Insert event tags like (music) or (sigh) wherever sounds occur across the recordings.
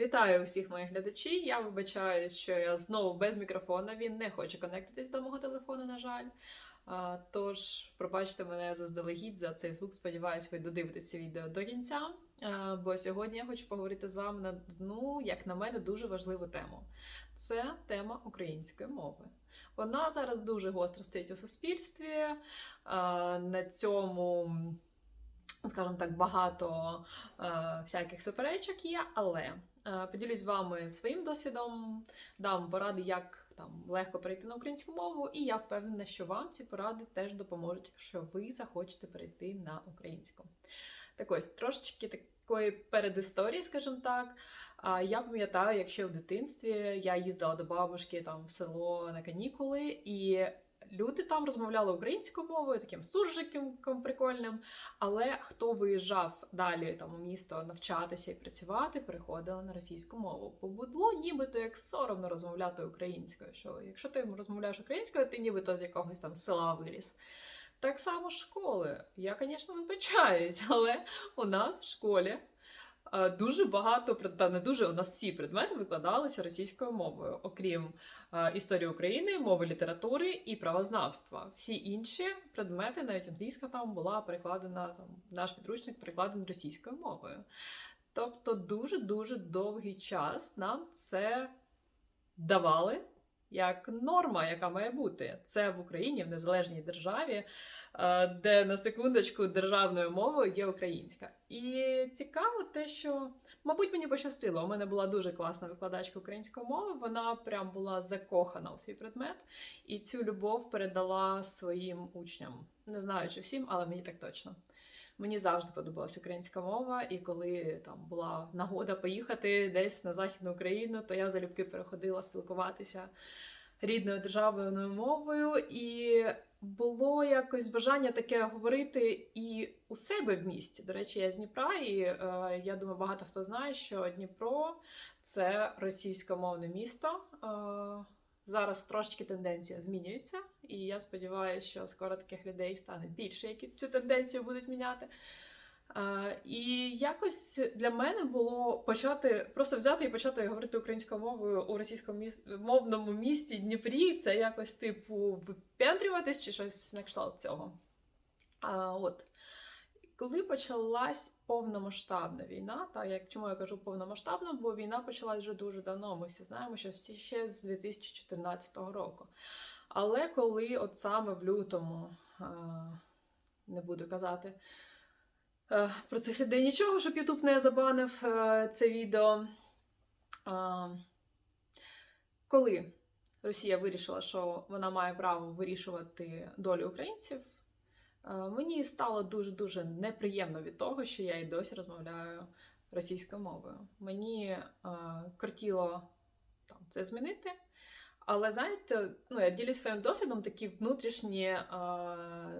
Вітаю усіх моїх глядачів. Я вибачаю, що я знову без мікрофона. Він не хоче конектитись до мого телефону, на жаль. Тож, пробачте мене заздалегідь за цей звук. Сподіваюсь, ви додивитеся відео до кінця. Бо сьогодні я хочу поговорити з вами на одну, як на мене, дуже важливу тему. Це тема української мови. Вона зараз дуже гостро стоїть у суспільстві. На цьому, скажімо так, багато всяких суперечок є, але поділюсь з вами своїм досвідом, дам поради, як там легко перейти на українську мову, і я впевнена, що вам ці поради теж допоможуть, якщо ви захочете перейти на українську. Так ось трошечки такої передісторії, скажімо так. Я пам'ятаю, якщо в дитинстві я їздила до бабушки там в село на канікули, і люди там розмовляли українською мовою, таким суржиком прикольним. Але хто виїжджав далі там у місто навчатися і працювати, переходили на російську мову. Бо будло нібито як соромно розмовляти українською. Що якщо ти розмовляєш українською, ти нібито з якогось там села виліз. Так само школи. Я, звісно, вибачаюсь, але у нас в школі дуже багато та не дуже у нас всі предмети викладалися російською мовою, окрім е, історії України, мови літератури і правознавства. Всі інші предмети, навіть англійська там була перекладена, там наш підручник перекладений російською мовою. Тобто дуже дуже довгий час нам це давали як норма, яка має бути. Це в Україні, в незалежній державі, е, де на секундочку державною мовою є українська. І цікаво те, що, мабуть, мені пощастило. У мене була дуже класна викладачка української мови. Вона прям була закохана у свій предмет і цю любов передала своїм учням. Не знаю, чи всім, але мені так точно. Мені завжди подобалася українська мова, і коли там була нагода поїхати десь на західну Україну, то я залюбки переходила спілкуватися рідною державною мовою, і було якось бажання таке говорити і у себе в місті. До речі, я з Дніпра, і е, я думаю, багато хто знає, що Дніпро це російськомовне місто. Е, Зараз трошечки тенденція змінюється, і я сподіваюся, що скоро таких людей стане більше, які цю тенденцію будуть міняти. І якось для мене було почати просто взяти і почати говорити українською мовою у російськомовному місті Дніпрі. Це якось типу випендрюватись чи щось на кшталт цього. А, от. Коли почалась повномасштабна війна, так як чому я кажу повномасштабна, бо війна почалась вже дуже давно. Ми всі знаємо, що всі ще з 2014 року. Але коли от саме в лютому, не буду казати е, про цих людей нічого, щоб Ютуб не забанив е, це відео. Коли Росія вирішила, що вона має право вирішувати долю українців, е, мені стало дуже-дуже неприємно від того, що я і досі розмовляю російською мовою. Мені е, кортіло там, це змінити. Але знаєте, ну я ділюсь своїм досвідом такі внутрішні е,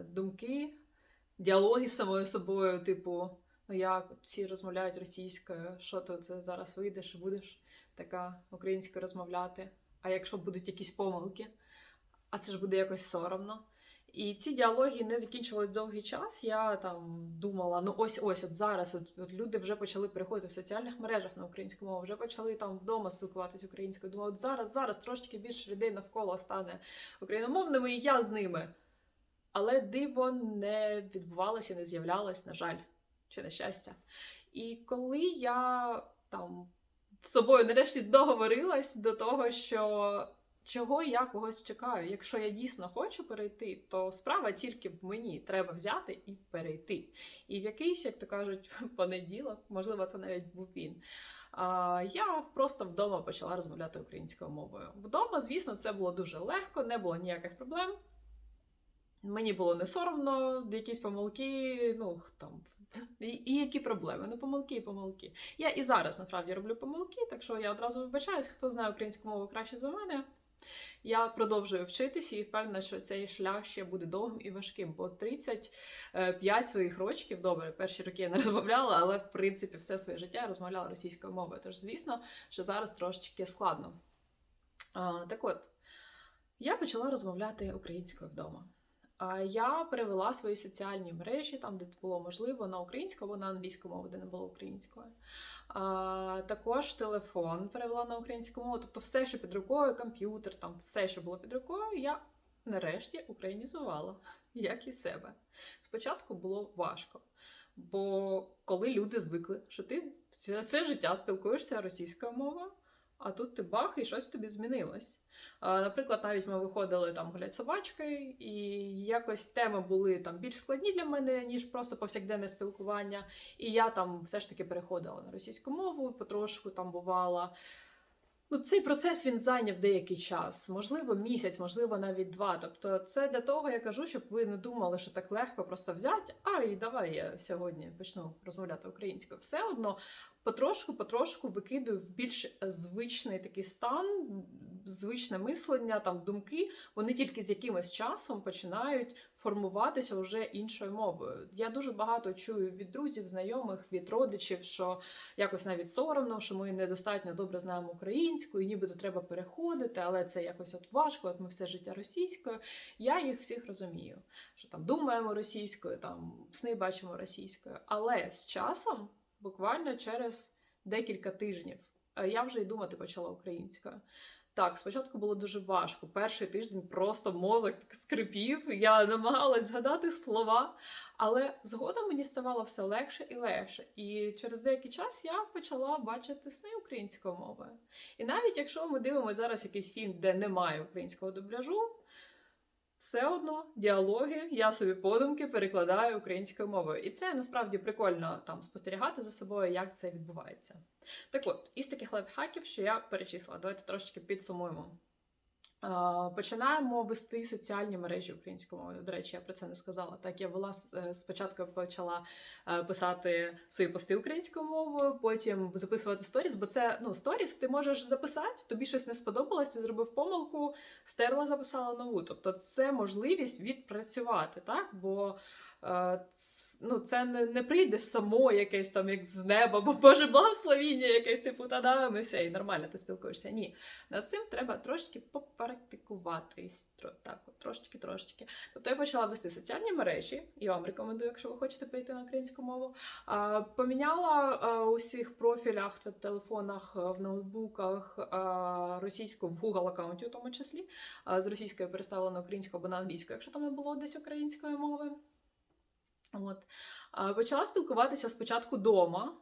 думки, діалоги з самою собою, типу, ну як всі розмовляють російською, що ти це зараз вийдеш будеш така українською розмовляти. А якщо будуть якісь помилки, а це ж буде якось соромно. І ці діалоги не закінчувались довгий час. Я там думала, ну ось ось, от зараз от, от люди вже почали переходити в соціальних мережах на українську мову, вже почали там вдома спілкуватися українською. Думаю, от зараз, зараз трошки більше людей навколо стане україномовними, і я з ними. Але диво не відбувалося, не з'являлось, на жаль, чи на щастя. І коли я там з собою нарешті договорилась до того, що чого я когось чекаю. Якщо я дійсно хочу перейти, то справа тільки в мені. Треба взяти і перейти. І в якийсь, як то кажуть, (laughs) понеділок, можливо, це навіть був він. Я просто вдома почала розмовляти українською мовою. Вдома, звісно, це було дуже легко, не було ніяких проблем. Мені було не соромно, якісь помилки, ну там. (laughs) І, і які проблеми? Ну, помилки і помилки. Я і зараз насправді роблю помилки, так що я одразу вибачаюсь, хто знає українську мову краще за мене. Я продовжую вчитися і впевнена, що цей шлях ще буде довгим і важким, бо 35 своїх рочків, добре, перші роки я не розмовляла, але в принципі все своє життя я розмовляла російською мовою. Тож, звісно, що зараз трошечки складно. А, так от, я почала розмовляти українською вдома. Я перевела свої соціальні мережі, там, де було можливо, на українську або на англійську мову, де не було української. Також телефон перевела на українську мову. Тобто, все, що під рукою, комп'ютер, там все, що було під рукою, я нарешті українізувала, (laughs) як і себе. Спочатку було важко. Бо коли люди звикли, що ти все життя спілкуєшся російською мовою, а тут ти бах і щось тобі змінилось. Наприклад, навіть ми виходили там гуляти з собачкою, і якось теми були там більш складні для мене, ніж просто повсякденне спілкування. І я там все ж таки переходила на російську мову, потрошку там бувала. Ну, цей процес він зайняв деякий час, можливо, місяць, можливо, навіть два. Тобто, це для того я кажу, щоб ви не думали, що так легко просто взяти. А і давай я сьогодні почну розмовляти українською. Все одно потрошку, потрошку викидую в більш звичний такий стан, звичне мислення, там думки. Вони тільки з якимось часом починають формуватися вже іншою мовою. Я дуже багато чую від друзів, знайомих, від родичів, що якось навіть соромно, що ми недостатньо добре знаємо українську, і нібито треба переходити, але це якось от важко. От ми все життя російською. Я їх всіх розумію, що там думаємо російською, там сни бачимо російською. Але з часом, буквально через декілька тижнів, е, я вже й думати почала українською. Так, спочатку було дуже важко. Перший тиждень просто мозок так скрипів. Я намагалась згадати слова, але згодом мені ставало все легше і легше. І через деякий час я почала бачити сни українською мовою. І навіть якщо ми дивимося зараз якийсь фільм, де немає українського дубляжу, все одно діалоги, я собі подумки перекладаю українською мовою. І це насправді прикольно там спостерігати за собою, як це відбувається. Так от, із таких лайфхаків, що я перечислила, давайте трошечки підсумуємо. Починаємо вести соціальні мережі українською мовою. До речі, я про це не сказала. Так, я вела е, спочатку почала е, писати свої пости українською мовою, потім записувати сторіс, бо це ну сторіс ти можеш записати, тобі щось не сподобалось, ти зробив помилку, стерла, записала нову. Тобто, це можливість відпрацювати, так? Бо ну, це не, не прийде само якесь там як з неба, бо Боже благословіння, якесь типу та-да, ми все, і нормально ти спілкуєшся. Ні, над цим треба трошки попрактикуватись. Так, трошечки, трошечки. Тобто я почала вести соціальні мережі, і вам рекомендую, якщо ви хочете перейти на українську мову. А, поміняла а, у всіх профілях в телефонах, в ноутбуках російську в Google аккаунті, у тому числі, з російської переставила на українську або на англійську, якщо там не було десь української мови. От. Почала спілкуватися спочатку вдома,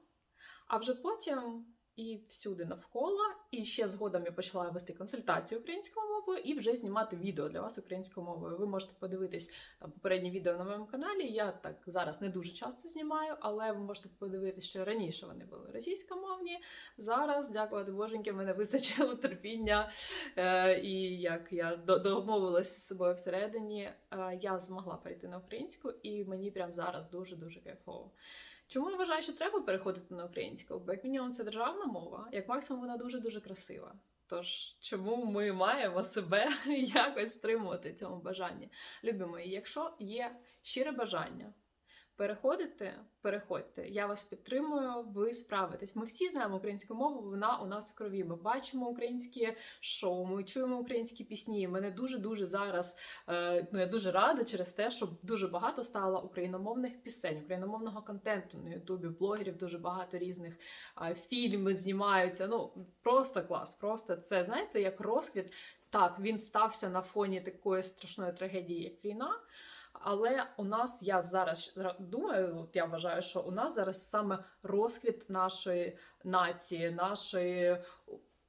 а вже потім і всюди навколо. І ще згодом я почала вести консультації українською мовою і вже знімати відео для вас українською мовою. Ви можете подивитись там попередні відео на моєму каналі. Я так зараз не дуже часто знімаю, але ви можете подивитися, що раніше вони були російськомовні. Зараз, дякувати боженьки, мене вистачило терпіння. Е, і як я домовилася з собою всередині, е, я змогла перейти на українську, і мені прямо зараз дуже дуже кайфово. Чому я вважаю, що треба переходити на українську? Бо як мінімум це державна мова, як максимум вона дуже дуже красива. Тож чому ми маємо себе (laughs) якось стримувати цьому бажанні? Любимо, якщо є щире бажання переходити, переходьте. Я вас підтримую, ви справитесь. Ми всі знаємо українську мову, вона у нас в крові. Ми бачимо українські шоу, ми чуємо українські пісні. Мене дуже дуже зараз. Е, ну я дуже рада через те, що дуже багато стало україномовних пісень, україномовного контенту на Ютубі, блогерів дуже багато різних фільми знімаються. Ну просто клас. Просто це знаєте, як розквіт. Так, він стався на фоні такої страшної трагедії, як війна. Але у нас я зараз думаю, от я вважаю, що у нас зараз саме розквіт нашої нації, нашої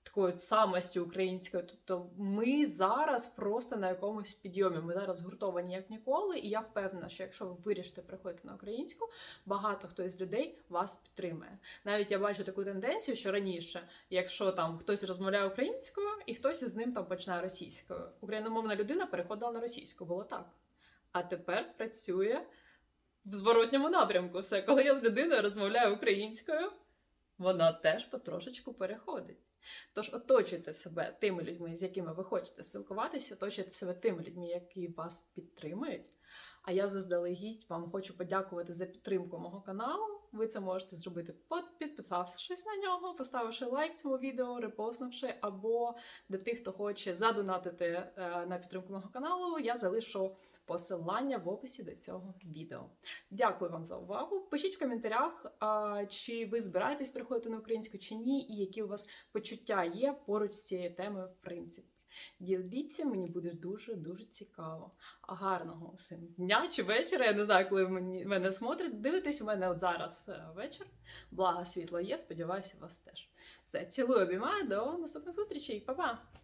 такої самості української. Тобто ми зараз просто на якомусь підйомі. Ми зараз згуртовані як ніколи, і я впевнена, що якщо ви вирішите приходити на українську, багато хто із людей вас підтримує. Навіть я бачу таку тенденцію, що раніше, якщо там хтось розмовляє українською, і хтось із ним там починає російською, україномовна людина переходила на російську. Було так. А тепер працює в зворотньому напрямку. Все, коли я з людиною розмовляю українською, вона теж потрошечку переходить. Тож оточуйте себе тими людьми, з якими ви хочете спілкуватися, оточуйте себе тими людьми, які вас підтримують. А я заздалегідь вам хочу подякувати за підтримку мого каналу. Ви це можете зробити, підписавшись на нього, поставивши лайк цьому відео, репостнувши, або для тих, хто хоче задонатити е, на підтримку мого каналу, я залишу посилання в описі до цього відео. Дякую вам за увагу. Пишіть в коментарях, чи ви збираєтесь переходити на українську чи ні, і які у вас почуття є поруч з цією темою, в принципі. Діліться, мені буде дуже дуже цікаво. А гарного всім дня чи вечора. Я не знаю, коли мені мене смотрять. Дивитесь у мене от зараз е, вечір. Благо світло є. Сподіваюся, вас теж. Все, цілую, обіймаю. До наступних зустрічей. Па-па!